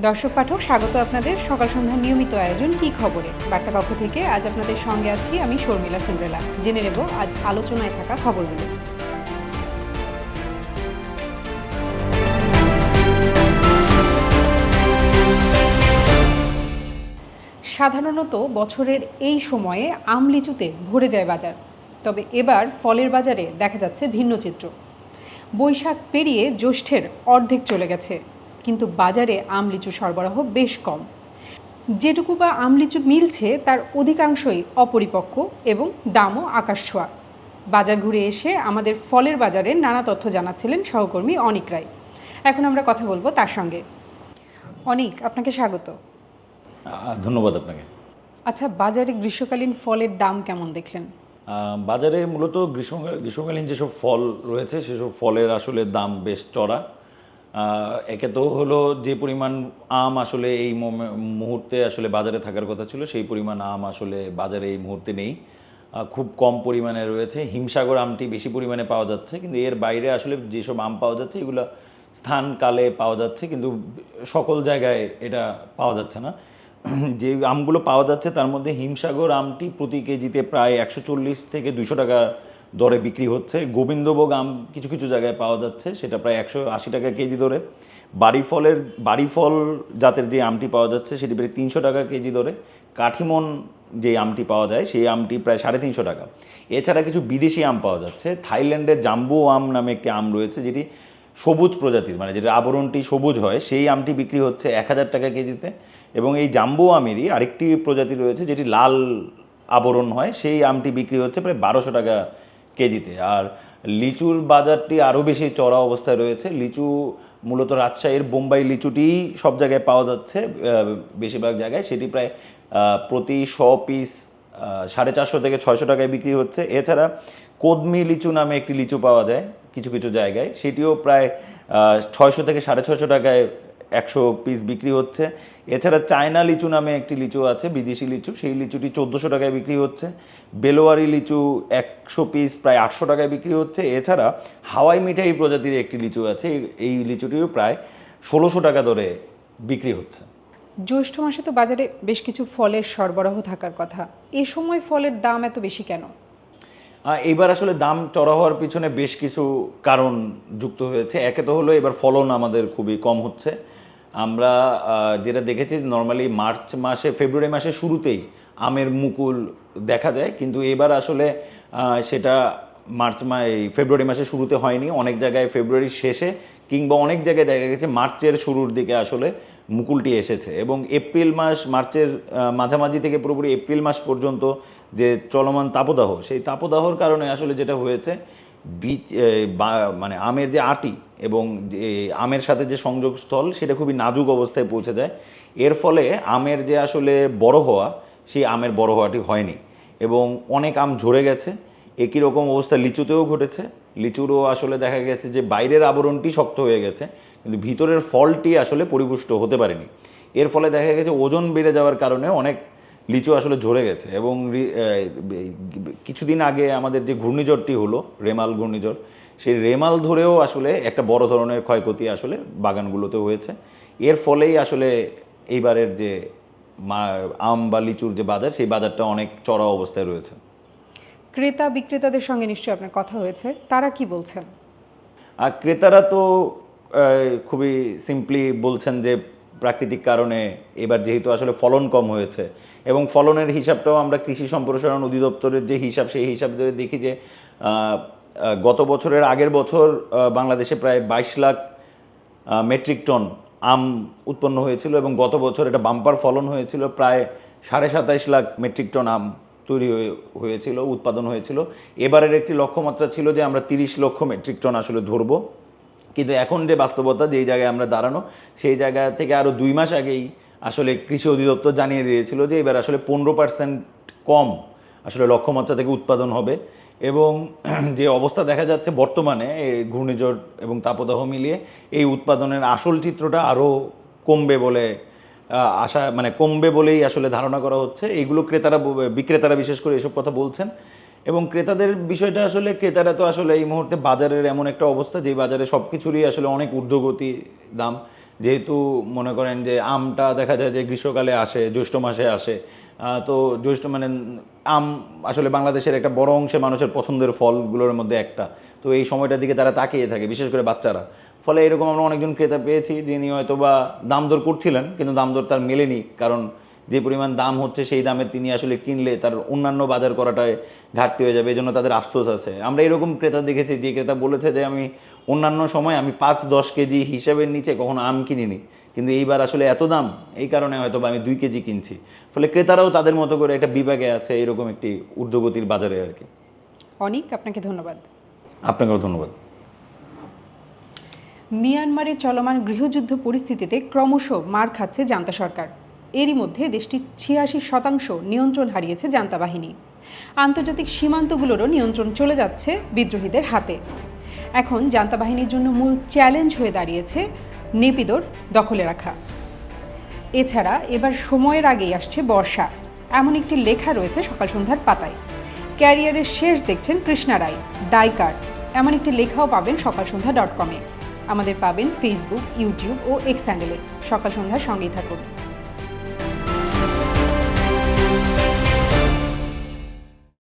দর্শক পাঠক, স্বাগত আপনাদের সকাল সন্ধ্যার নিয়মিত আয়োজন কি খবরে? বার্তা কক্ষ থেকে আজ আপনাদের সঙ্গে আছি আমি শর্মিলা সিন্ড্রেলা জেনে নেব আজ আলোচনায় থাকা খবরগুলো। সাধারণত বছরের এই সময়ে আম লিচুতে ভরে যায় বাজার। তবে এবার ফলের বাজারে দেখা যাচ্ছে ভিন্ন চিত্র। বৈশাখ পেরিয়ে জ্যৈষ্ঠের অর্ধেক চলে গেছে। কিন্তু বাজারে আমলিচু সরবরাহ বেশ কম। যেটুকু বা আমলিচু মিলছে তার অধিকাংশই অপরিপক্ক এবং দামও আকাশ ছোঁয়া বাজার ঘুরে এসে আমাদের ফলের বাজারে নানা তথ্য জানাচ্ছিলেন সহকর্মী অনিক রায়। এখন আমরা কথা বলব তার সঙ্গে। অনিক আপনাকে স্বাগত। ধন্যবাদ আপনাকে। আচ্ছা বাজারে গ্রীষ্মকালীন ফলের দাম কেমন দেখলেন? বাজারে মূলত গ্রীষ্ম গ্রীষ্মকালীন যেসব ফল রয়েছে সেসব ফলের আসলে দাম বেশ চড়া। একে তো হলো যে পরিমাণ আম আসলে এই মুহূর্তে আসলে বাজারে থাকার কথা ছিল, সেই পরিমাণ আম আসলে বাজারে এই মুহূর্তে নেই। খুব কম পরিমাণে রয়েছে। হিমসাগর আমটি বেশি পরিমাণে পাওয়া যাচ্ছে, কিন্তু এর বাইরে আসলে যেসব আম পাওয়া যাচ্ছে, এগুলো স্থান কালে পাওয়া যাচ্ছে, কিন্তু সকল জায়গায় এটা পাওয়া যাচ্ছে না। যে আমগুলো পাওয়া যাচ্ছে, তার মধ্যে হিমসাগর আমটি প্রতি কেজিতে প্রায় একশো চল্লিশ থেকে দুশো টাকা দরে বিক্রি হচ্ছে। গোবিন্দভোগ আম কিছু কিছু জায়গায় পাওয়া যাচ্ছে, সেটা প্রায় একশো আশি টাকা কেজি দরে। বাড়ি ফলের বাড়ি ফল জাতের যে আমটি পাওয়া যাচ্ছে, সেটি প্রায় তিনশো টাকা কেজি দরে। কাঠিমন যে আমটি পাওয়া যায়, সেই আমটি প্রায় সাড়ে তিনশো টাকা। এছাড়া কিছু বিদেশি আম পাওয়া যাচ্ছে। থাইল্যান্ডের জাম্বু আম নামে একটি আম রয়েছে, যেটি সবুজ প্রজাতির মানে যেটা আবরণটি সবুজ হয়, সেই আমটি বিক্রি হচ্ছে এক হাজার টাকা কেজিতে। এবং এই জাম্বু আমেরই আরেকটি প্রজাতি রয়েছে, যেটি লাল আবরণ হয়, সেই আমটি বিক্রি হচ্ছে প্রায় বারোশো টাকা কেজিতে। আর লিচুর বাজারটি আরও বেশি চড়া অবস্থায় রয়েছে। লিচু মূলত রাজশাহীর, বোম্বাই লিচুটি সব জায়গায় পাওয়া যাচ্ছে বেশিরভাগ জায়গায়। সেটি প্রায় প্রতি শ পিস সাড়ে চারশো থেকে ছয়শো টাকায় বিক্রি হচ্ছে। এছাড়া কদমি লিচু নামে একটি লিচু পাওয়া যায় কিছু কিছু জায়গায়। সেটিও প্রায় ছয়শো থেকে সাড়ে ছয়শো টাকায় একশো পিস বিক্রি হচ্ছে। এছাড়া চায়না লিচু নামে একটি লিচু আছে বিদেশি লিচু। সেই লিচুটি চোদ্দোশো টাকায় বিক্রি হচ্ছে। বেলোয়ারি লিচু একশো পিস প্রায় আটশো টাকায় বিক্রি হচ্ছে। এছাড়া হাওয়াই মিঠাই প্রজাতির একটি লিচু আছে। এই- লিচুটিও প্রায় ষোলোশো টাকা দরে বিক্রি হচ্ছে। জ্যৈষ্ঠ মাসে তো বাজারে বেশ কিছু ফলের সরবরাহ থাকার কথা। এ সময় ফলের দাম এত বেশি কেন? এবার আসলে দাম চড়া হওয়ার পিছনে বেশ কিছু কারণ যুক্ত হয়েছে। একে তো হলো এবার ফলন আমাদের খুবই কম হচ্ছে। আমরা যেটা দেখেছি নর্মালি মার্চ মাসে, ফেব্রুয়ারি মাসের শুরুতেই আমের মুকুল দেখা যায়, কিন্তু এবার আসলে সেটা মার্চ মা ফেব্রুয়ারি মাসের শুরুতে হয়নি। অনেক জায়গায় ফেব্রুয়ারির শেষে কিংবা অনেক জায়গায় দেখা গেছে মার্চের শুরুর দিকে আসলে মুকুলটি এসেছে। এবং এপ্রিল মাস, মার্চের মাঝামাঝি থেকে পুরোপুরি এপ্রিল মাস পর্যন্ত যে চলমান তাপদাহ, সেই তাপদাহর কারণে আসলে যেটা হয়েছে বীজ মানে আমের যে আটি এবং যে আমের সাথে যে সংযোগস্থল, সেটা খুবই নাজুক অবস্থায় পৌঁছে যায়। এর ফলে আমের যে আসলে বড় হওয়া, সেই আমের বড় হওয়াটি হয়নি এবং অনেক আম ঝরে গেছে। একই রকম অবস্থা লিচুতেও ঘটেছে। লিচুরও আসলে দেখা গেছে যে বাইরের আবরণটি শক্ত হয়ে গেছে, কিন্তু ভিতরের ফলটি আসলে পরিপুষ্ট হতে পারেনি। এর ফলে দেখা গেছে ওজন বেড়ে যাওয়ার কারণে অনেক লিচু আসলে ঝরে গেছে এবং কিছুদিন আগে আমাদের যে ঘূর্ণিঝড়টি হলো রেমাল ঘূর্ণিঝড় সেই রেমাল ধরেও আসলে একটা বড় ধরনের ক্ষয়ক্ষতি আসলে বাগানগুলোতে হয়েছে। এর ফলেই আসলে এইবারের যে আম বা লিচুর যে বাজার সেই বাজারটা অনেক চড়া অবস্থায় রয়েছে। ক্রেতা বিক্রেতাদের সঙ্গে নিশ্চয়ই আপনার কথা হয়েছে। তারা কি বলছেন? আর ক্রেতারা তো খুবই সিম্পলি বলছেন যে প্রাকৃতিক কারণে এবার যেহেতু আসলে ফলন কম হয়েছে এবং ফলনের হিসাবটাও আমরা কৃষি সম্প্রসারণ অধিদপ্তরের যে হিসাব, সেই হিসাব ধরে দেখি যে গত বছরের আগের বছর বাংলাদেশে প্রায় বাইশ লাখ মেট্রিক টন আম উৎপন্ন হয়েছিল এবং গত বছর এটা বাম্পার ফলন হয়েছিল প্রায় সাড়ে সাতাইশ লাখ মেট্রিক টন আম তৈরি হয়ে- হয়েছিল, উৎপাদন হয়েছিল। এবারের একটি লক্ষ্যমাত্রা ছিল যে আমরা তিরিশ লক্ষ মেট্রিক টন আসলে ধরবো। কিন্তু এখন যে বাস্তবতা, যেই জায়গায় আমরা দাঁড়ানো, সেই জায়গা থেকে আরও দুই মাস আগেই আসলে কৃষি অধিদপ্তর জানিয়ে দিয়েছিল যে এবার আসলে পনেরো পার্সেন্ট কম আসলে লক্ষ্যমাত্রা থেকে উৎপাদন হবে এবং যে অবস্থা দেখা যাচ্ছে বর্তমানে ঘূর্ণিঝড় এবং তাপদাহ মিলিয়ে এই উৎপাদনের আসল চিত্রটা আরও কমবে বলে আশা মানে কমবে বলেই আসলে ধারণা করা হচ্ছে। এইগুলো ক্রেতারা বিক্রেতারা বিশেষ করে এসব কথা বলছেন। এবং ক্রেতাদের বিষয়টা আসলে, ক্রেতারা তো আসলে এই মুহূর্তে বাজারের এমন একটা অবস্থা যে বাজারে সব কিছুরই আসলে অনেক ঊর্ধ্বগতি দাম। যেহেতু মনে করেন যে আমটা দেখা যায় যে গ্রীষ্মকালে আসে, জ্যৈষ্ঠ মাসে আসে তো জ্যৈষ্ঠ মানে আম আসলে বাংলাদেশের একটা বড় অংশে মানুষের পছন্দের ফলগুলোর মধ্যে একটা। তো এই সময়টার দিকে তারা তাকিয়ে থাকে, বিশেষ করে বাচ্চারা। ফলে এরকম আমরা অনেকজন ক্রেতা পেয়েছি যিনি হয়তো বা দাম দর করছিলেন, কিন্তু দাম দর তার মেলেনি। কারণ যে পরিমাণ দাম হচ্ছে সেই দামে তিনি আসলে কিনলে তার অন্যান্য বাজার করাটায় ঘাটতি হয়ে যাবে এই জন্য তাদের আফসোস আছে। আমরা এরকম ক্রেতা দেখেছি যে ক্রেতা বলেছে যে আমি অন্যান্য সময় আমি পাঁচ দশ কেজি হিসাবের নিচে কখনো আম কিনিনি। কিন্তু এইবার আসলে এত দাম এই কারণে হয়তো বা আমি দুই কেজি কিনছি। ফলে ক্রেতারাও তাদের মতো করে একটা বিভাগে আছে এরকম একটি ঊর্ধ্বগতির বাজারে আর কি। অনেক আপনাকে ধন্যবাদ। আপনাকেও ধন্যবাদ। মিয়ানমারে চলমান গৃহযুদ্ধ পরিস্থিতিতে ক্রমশ মার খাচ্ছে জান্তা সরকার। এরই মধ্যে দেশটির ছিয়াশি শতাংশ নিয়ন্ত্রণ হারিয়েছে জান্তা বাহিনী আন্তর্জাতিক সীমান্তগুলোরও নিয়ন্ত্রণ চলে যাচ্ছে বিদ্রোহীদের হাতে। এখন জান্তা বাহিনীর জন্য মূল চ্যালেঞ্জ হয়ে দাঁড়িয়েছে নেপিদর দখলে রাখা। এছাড়া এবার সময়ের আগেই আসছে বর্ষা। এমন একটি লেখা রয়েছে সকাল সন্ধ্যার পাতায়। ক্যারিয়ারের শেষ দেখছেন কৃষ্ণা রায় ডাইকার এমন একটি লেখাও পাবেন সকাল সন্ধ্যা ডট কমে। আমাদের পাবেন ফেসবুক ইউটিউব ও এক্স চ্যানেলে সকাল সন্ধ্যার সঙ্গেই থাকুন।